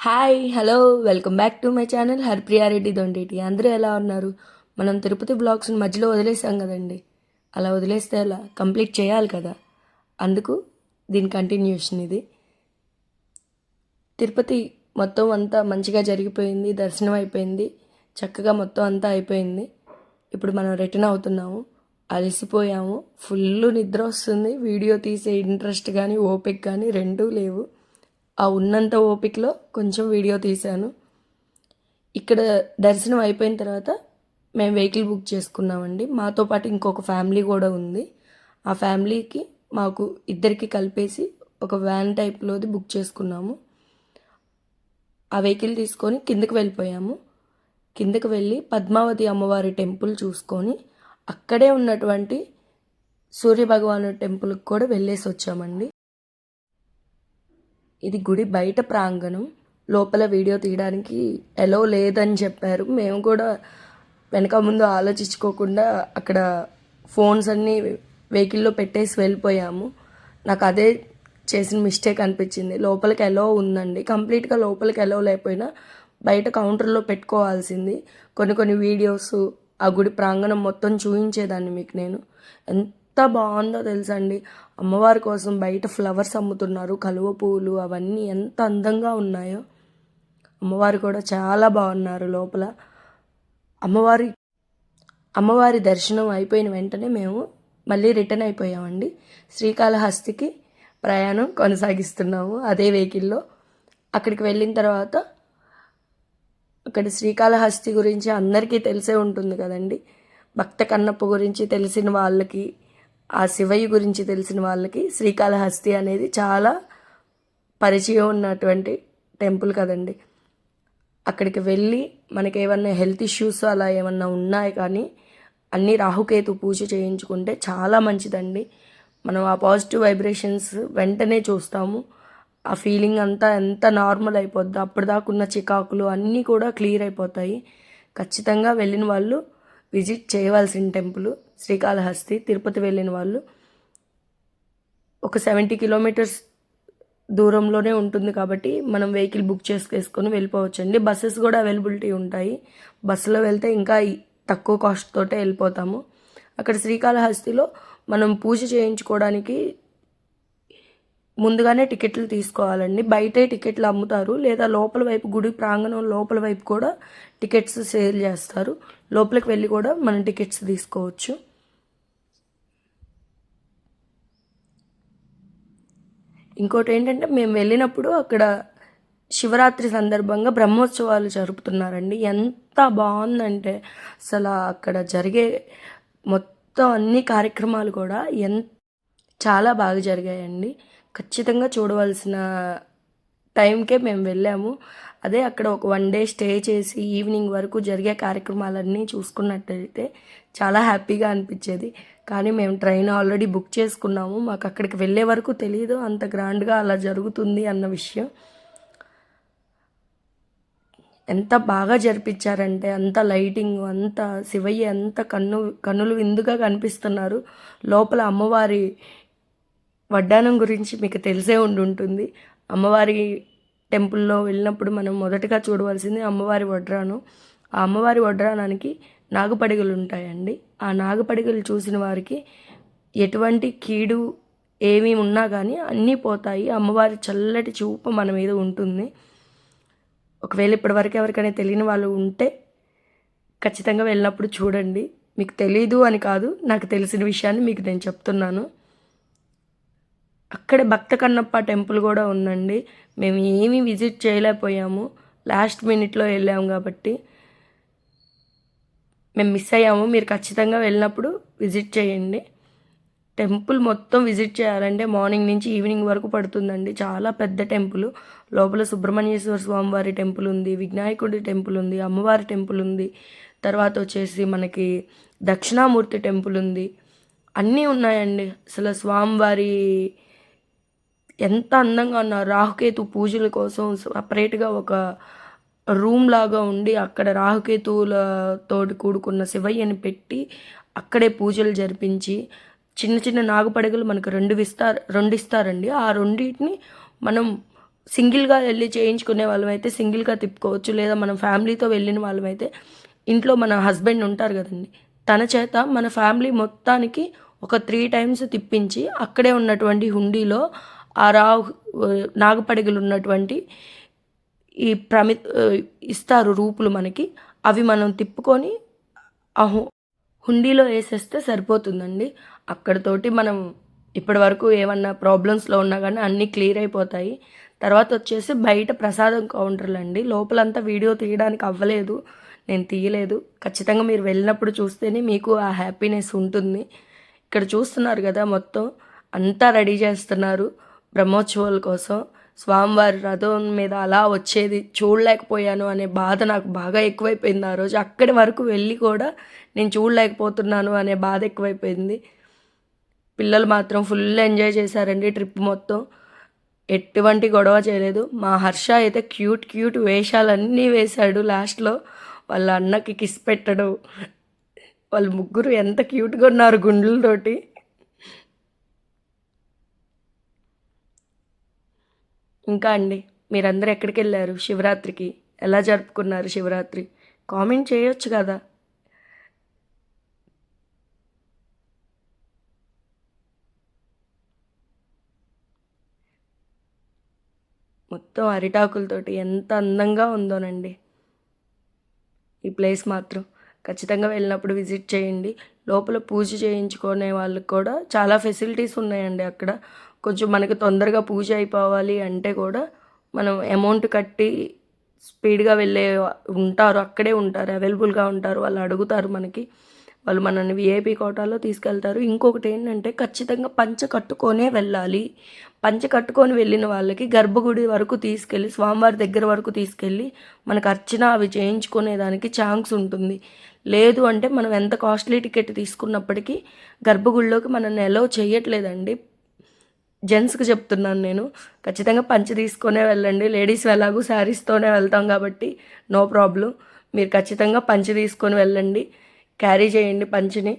Hi hello welcome back to my channel Harpriya Reddy Dondeti అందరూ ఎలా ఉన్నారు? మనం తిరుపతి బ్లాగ్స్ని మధ్యలో వదిలేసాం కదండి. అలా వదిలేస్తే అలా కంప్లీట్ చేయాలి కదా. అందుకు దీని కంటిన్యూషన్ ఇది. తిరుపతి మొత్తం అంతా మంచిగా జరిగిపోయింది దర్శనం అయిపోయింది చక్కగా మొత్తం అంతా అయిపోయింది. ఇప్పుడు మనం రిటర్న్ అవుతున్నాము. అలసిపోయాము. ఫుల్ నిద్ర వస్తుంది. వీడియో తీసే ఇంట్రెస్ట్ కానీ ఓపిక కానీ రెండూ లేవు. ఆ ఉన్నంత ఓపికలో కొంచెం వీడియో తీశాను. ఇక్కడ దర్శనం అయిపోయిన తర్వాత మేము వెహికల్ బుక్ చేసుకున్నామండి. మాతో పాటు ఇంకొక ఫ్యామిలీ కూడా ఉంది. ఆ ఫ్యామిలీకి మాకు ఇద్దరికి కలిపేసి ఒక వ్యాన్ టైప్లోది బుక్ చేసుకున్నాము. ఆ వెహికల్ తీసుకొని కిందకి వెళ్ళిపోయాము. కిందకి వెళ్ళి పద్మావతి అమ్మవారి టెంపుల్ చూసుకొని అక్కడే ఉన్నటువంటి సూర్యభగవాను టెంపుల్కి కూడా వెళ్ళేసి వచ్చామండి. ఇది గుడి బయట ప్రాంగణం. లోపల వీడియో తీయడానికి ఎలో లేదని చెప్పారు. మేము కూడా వెనక ముందు ఆలోచించుకోకుండా అక్కడ ఫోన్స్ అన్నీ వెహికల్లో పెట్టేసి వెళ్ళిపోయాము. నాకు అదే చేసిన మిస్టేక్ అనిపించింది. లోపలికి ఎలో ఉందండి. కంప్లీట్గా లోపలికి ఎలో లేకపోయినా బయట కౌంటర్లో పెట్టుకోవాల్సింది. కొన్ని కొన్ని వీడియోస్ ఆ గుడి ప్రాంగణం మొత్తం చూపించేదాన్ని మీకు నేను. ఎంత బాగుందో తెలుసండి. అమ్మవారి కోసం బయట ఫ్లవర్స్ అమ్ముతున్నారు కలువ పువ్వులు అవన్నీ ఎంత అందంగా ఉన్నాయో. అమ్మవారు కూడా చాలా బాగున్నారు లోపల. అమ్మవారి అమ్మవారి దర్శనం అయిపోయిన వెంటనే మేము మళ్ళీ రిటర్న్ అయిపోయామండి. శ్రీకాళహస్తికి ప్రయాణం కొనసాగిస్తున్నాము అదే వెహికల్లో. అక్కడికి వెళ్ళిన తర్వాత అక్కడ శ్రీకాళహస్తి గురించి అందరికీ తెలిసే ఉంటుంది కదండి. భక్త కన్నప్ప గురించి తెలిసిన వాళ్ళకి ఆ శివయ్య గురించి తెలిసిన వాళ్ళకి శ్రీకాళహస్తి అనేది చాలా పరిచయం ఉన్నటువంటి టెంపుల్ కదండి. అక్కడికి వెళ్ళి మనకి ఏమన్నా హెల్త్ ఇష్యూస్ అలా ఏమన్నా ఉన్నాయి కానీ అన్ని రాహుకేతు పూజ చేయించుకుంటే చాలా మంచిదండి. మనం ఆ పాజిటివ్ వైబ్రేషన్స్ వెంటనే చూస్తాము. ఆ ఫీలింగ్ అంతా ఎంత నార్మల్ అయిపోద్ది అప్పటిదాకా ఉన్న చికాకులు అన్నీ కూడా క్లియర్ అయిపోతాయి. ఖచ్చితంగా వెళ్ళిన వాళ్ళు విజిట్ చేయవలసిన టెంపుల్ శ్రీకాళహస్తి తిరుపతి వెళ్ళిన వాళ్ళు ఒక సెవెంటీ కిలోమీటర్స్ దూరంలోనే ఉంటుంది కాబట్టి మనం వెహికల్ బుక్ చేసుకేసుకొని వెళ్ళిపోవచ్చండి. బస్సెస్ కూడా అవైలబిలిటీ ఉంటాయి. బస్సులో వెళ్తే ఇంకా తక్కువ కాస్ట్ తోటే వెళ్ళిపోతాము. అక్కడ శ్రీకాళహస్తిలో మనం పూజ చేయించుకోవడానికి ముందుగానే టికెట్లు తీసుకోవాలండి. బయటే టికెట్లు అమ్ముతారు. లేదా లోపల వైపు గుడి ప్రాంగణం లోపల వైపు కూడా టికెట్స్ సేల్ చేస్తారు. లోపలికి వెళ్ళి కూడా మనం టికెట్స్ తీసుకోవచ్చు. ఇంకోటి ఏంటంటే మేము వెళ్ళినప్పుడు అక్కడ శివరాత్రి సందర్భంగా బ్రహ్మోత్సవాలు జరుపుతున్నారండి. ఎంత బాగుందంటే అసలు అక్కడ జరిగే మొత్తం అన్ని కార్యక్రమాలు కూడా ఎంత చాలా బాగా జరిగాయండి. ఖచ్చితంగా చూడవలసిన టైంకే మేము వెళ్ళాము. అదే అక్కడ ఒక వన్ డే స్టే చేసి ఈవినింగ్ వరకు జరిగే కార్యక్రమాలన్నీ చూసుకున్నట్టయితే చాలా హ్యాపీగా అనిపించేది. కానీ మేము ట్రైన్ ఆల్రెడీ బుక్ చేసుకున్నాము. మాకు అక్కడికి వెళ్ళే వరకు తెలియదు అంత గ్రాండ్గా అలా జరుగుతుంది అన్న విషయం. ఎంత బాగా జరిపించారంటే అంత లైటింగ్ అంత శివయ్య ఎంత కన్ను కన్నులు విందుగా కనిపిస్తున్నారు. లోపల అమ్మవారి వడ్డానం గురించి మీకు తెలిసే ఉండి ఉంటుంది అమ్మవారి టెంపుల్లో వెళ్ళినప్పుడు మనం మొదటగా చూడవలసింది అమ్మవారి వడ్రానం ఆ అమ్మవారి వడ్రానానికి నాగపడిగలు ఉంటాయండి ఆ నాగపడిగలు చూసిన వారికి ఎటువంటి కీడు ఏమీ ఉన్నా కానీ అన్నీ పోతాయి. అమ్మవారి చల్లటి చూపు మన మీద ఉంటుంది. ఒకవేళ ఇప్పటివరకు ఎవరికైనా తెలియని వాళ్ళు ఉంటే ఖచ్చితంగా వెళ్ళినప్పుడు చూడండి. మీకు తెలీదు అని కాదు నాకు తెలిసిన విషయాన్ని మీకు నేను చెప్తున్నాను. అక్కడ భక్త కన్నప్ప టెంపుల్ కూడా ఉందండి. మేము ఏమీ విజిట్ చేయలేకపోయాము. లాస్ట్ మినిట్లో వెళ్ళాము కాబట్టి మేము మిస్ అయ్యాము. మీరు ఖచ్చితంగా వెళ్ళినప్పుడు విజిట్ చేయండి. టెంపుల్ మొత్తం విజిట్ చేయాలంటే మార్నింగ్ నుంచి ఈవినింగ్ వరకు పడుతుందండి. చాలా పెద్ద టెంపుల్. లోపల సుబ్రహ్మణ్యేశ్వర స్వామివారి టెంపుల్ ఉంది వినాయకుడి టెంపుల్ ఉంది అమ్మవారి టెంపుల్ ఉంది. తర్వాత వచ్చేసి మనకి దక్షిణామూర్తి టెంపుల్ ఉంది. అన్నీ ఉన్నాయండి. అసలు స్వామివారి ఎంత అందంగా ఉన్న రాహుకేతు పూజల కోసం సపరేట్గా ఒక రూమ్ లాగా ఉండి అక్కడ రాహుకేతువులతో కూడుకున్న శివయ్యని పెట్టి అక్కడే పూజలు జరిపించి చిన్న చిన్న నాగపడగలు మనకు రెండు ఇస్తారు రెండు ఇస్తారండి. ఆ రెండింటిని మనం సింగిల్గా వెళ్ళి చేయించుకునే వాళ్ళం అయితే సింగిల్గా తిప్పుకోవచ్చు. లేదా మనం ఫ్యామిలీతో వెళ్ళిన వాళ్ళం అయితే ఇంట్లో మన హస్బెండ్ ఉంటారు కదండి. తన చేత మన ఫ్యామిలీ మొత్తానికి ఒక త్రీ టైమ్స్ తిప్పించి అక్కడే ఉన్నటువంటి హుండీలో ఆ రావు నాగపడిగలు ఉన్నటువంటి ఈ ప్రమి ఇస్తారు రూపులు మనకి అవి మనం తిప్పుకొని ఆ హుండీలో వేసేస్తే సరిపోతుందండి. అక్కడతోటి మనం ఇప్పటి వరకు ఏమన్నా ప్రాబ్లమ్స్లో ఉన్నా కానీ అన్నీ క్లియర్ అయిపోతాయి. తర్వాత వచ్చేసి బయట ప్రసాదం కౌంటర్లు అండి లోపలంతా వీడియో తీయడానికి అవ్వలేదు. నేను తీయలేదు. ఖచ్చితంగా మీరు వెళ్ళినప్పుడు చూస్తేనే మీకు ఆ హ్యాపీనెస్ ఉంటుంది. ఇక్కడ చూస్తున్నారు కదా మొత్తం. అంతా రెడీ చేస్తున్నారు. బ్రహ్మోత్సవాల కోసం స్వామివారి రథం మీద అలా వచ్చేది చూడలేకపోయాను అనే బాధ నాకు బాగా ఎక్కువైపోయింది ఆ రోజు. అక్కడి వరకు వెళ్ళి కూడా నేను చూడలేకపోతున్నాను అనే బాధ ఎక్కువైపోయింది. పిల్లలు మాత్రం ఫుల్ ఎంజాయ్ చేశారండి ట్రిప్ మొత్తం. ఎటువంటి గొడవ చేయలేదు. మా హర్ష అయితే క్యూట్ క్యూట్ వేషాలన్నీ వేశాడు లాస్ట్లో. వాళ్ళ అన్నకి కిస్ పెట్టడం. వాళ్ళు ముగ్గురు ఎంత క్యూట్గా ఉన్నారు గుండెలతోటి. ఇంకా అండి మీరందరూ ఎక్కడికి వెళ్ళారు శివరాత్రికి. ఎలా జరుపుకున్నారు శివరాత్రి? కామెంట్ చేయొచ్చు కదా. మొత్తం అరిటాకులతోటి ఎంత అందంగా ఉందోనండి. ఈ ప్లేస్ మాత్రం. ఖచ్చితంగా వెళ్ళినప్పుడు విజిట్ చేయండి. లోపల పూజ చేయించుకునే వాళ్ళకి కూడా చాలా ఫెసిలిటీస్ ఉన్నాయండి అక్కడ. కొంచెం మనకి తొందరగా పూజ అయిపోవాలి అంటే కూడా మనం అమౌంట్ కట్టి స్పీడ్గా వెళ్ళే ఉంటారు అక్కడే ఉంటారు అవైలబుల్గా ఉంటారు వాళ్ళు అడుగుతారు మనకి. వాళ్ళు మనల్ని విఐపి కోటాలో తీసుకెళ్తారు. ఇంకొకటి ఏంటంటే ఖచ్చితంగా పంచ కట్టుకొనే వెళ్ళాలి. పంచ కట్టుకొని వెళ్ళిన వాళ్ళకి గర్భగుడి వరకు తీసుకెళ్ళి స్వామివారి దగ్గర వరకు తీసుకెళ్ళి మనకు అర్చన అవి చేయించుకునేదానికి ఛాన్స్ ఉంటుంది. లేదు అంటే మనం ఎంత కాస్ట్లీ టికెట్ తీసుకున్నప్పటికీ గర్భగుడిలోకి మనల్ని ఎలో చేయట్లేదండి. జెంట్స్కి చెప్తున్నాను నేను. ఖచ్చితంగా పంచి తీసుకునే వెళ్ళండి. లేడీస్ ఎలాగూ శారీస్తోనే వెళ్తాం కాబట్టి నో ప్రాబ్లం మీరు ఖచ్చితంగా పంచి తీసుకొని వెళ్ళండి. క్యారీ చేయండి పంచిని.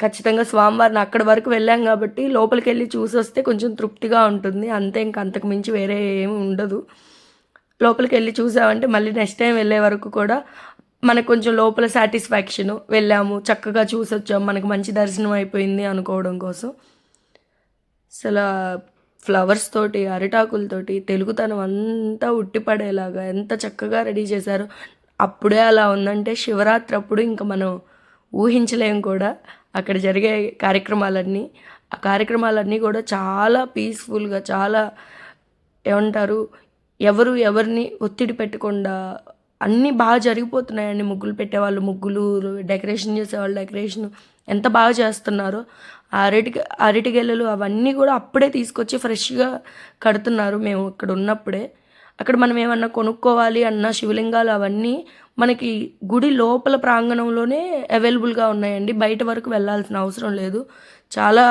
ఖచ్చితంగా స్వామివారిని అక్కడి వరకు వెళ్ళాం కాబట్టి లోపలికి వెళ్ళి చూసి వస్తే కొంచెం తృప్తిగా ఉంటుంది. అంతే ఇంక అంతకు మించి వేరే ఏమి ఉండదు. లోపలికి వెళ్ళి చూసామంటే మళ్ళీ నెక్స్ట్ టైం వెళ్ళే వరకు కూడా మనకు కొంచెం లోపల సాటిస్ఫాక్షను వెళ్ళాము చక్కగా చూసొచ్చాము మనకు మంచి దర్శనం అయిపోయింది అనుకోవడం కోసం. అసలు ఫ్లవర్స్ తోటి అరిటాకులతోటి తెలుగుతనం అంతా ఉట్టిపడేలాగా ఎంత చక్కగా రెడీ చేశారు. అప్పుడే అలా ఉందంటే శివరాత్రి అప్పుడు ఇంకా మనం ఊహించలేం కూడా. అక్కడ జరిగే కార్యక్రమాలన్నీ ఆ కార్యక్రమాలన్నీ కూడా చాలా పీస్ఫుల్గా చాలా ఏమంటారు ఎవరు ఎవరిని ఒత్తిడి పెట్టకుండా అన్నీ బాగా జరిగిపోతున్నాయండి ముగ్గులు పెట్టేవాళ్ళు ముగ్గులు డెకరేషన్ చేసేవాళ్ళు డెకరేషన్ ఎంత బాగా చేస్తున్నారో. అరటి అరటి గెలలు అవన్నీ కూడా అప్పుడే తీసుకొచ్చి ఫ్రెష్గా కడుతున్నారు మేము ఇక్కడ ఉన్నప్పుడే. అక్కడ మనం ఏమన్నా కొనుక్కోవాలి అన్న శివలింగాలు అవన్నీ మనకి గుడి లోపల ప్రాంగణంలోనే అవైలబుల్గా ఉన్నాయండి. బయట వరకు వెళ్ళాల్సిన అవసరం లేదు. చాలా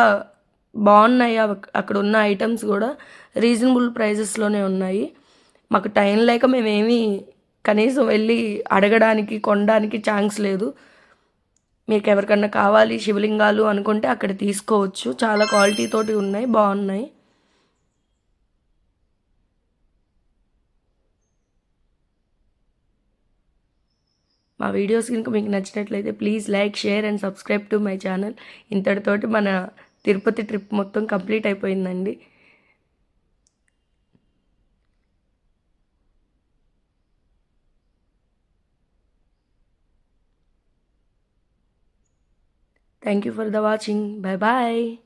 బాగున్నాయి అక్కడ ఉన్న ఐటమ్స్ కూడా. రీజనబుల్ ప్రైజెస్లోనే ఉన్నాయి. మాకు టైం లేక మేమేమీ కనీసం వెళ్ళి అడగడానికి కొనడానికి ఛాన్స్ లేదు. మీకు ఎవరికన్నా కావాలి శివలింగాలు అనుకుంటే అక్కడ తీసుకోవచ్చు. చాలా క్వాలిటీ తోటి ఉన్నాయి బాగున్నాయి. మా వీడియోస్ కనుక మీకు నచ్చినట్లయితే please like share and subscribe to my channel. ఇంతటితోటి మన తిరుపతి ట్రిప్ మొత్తం కంప్లీట్ అయిపోయిందండి. Thank you for the watching. Bye bye.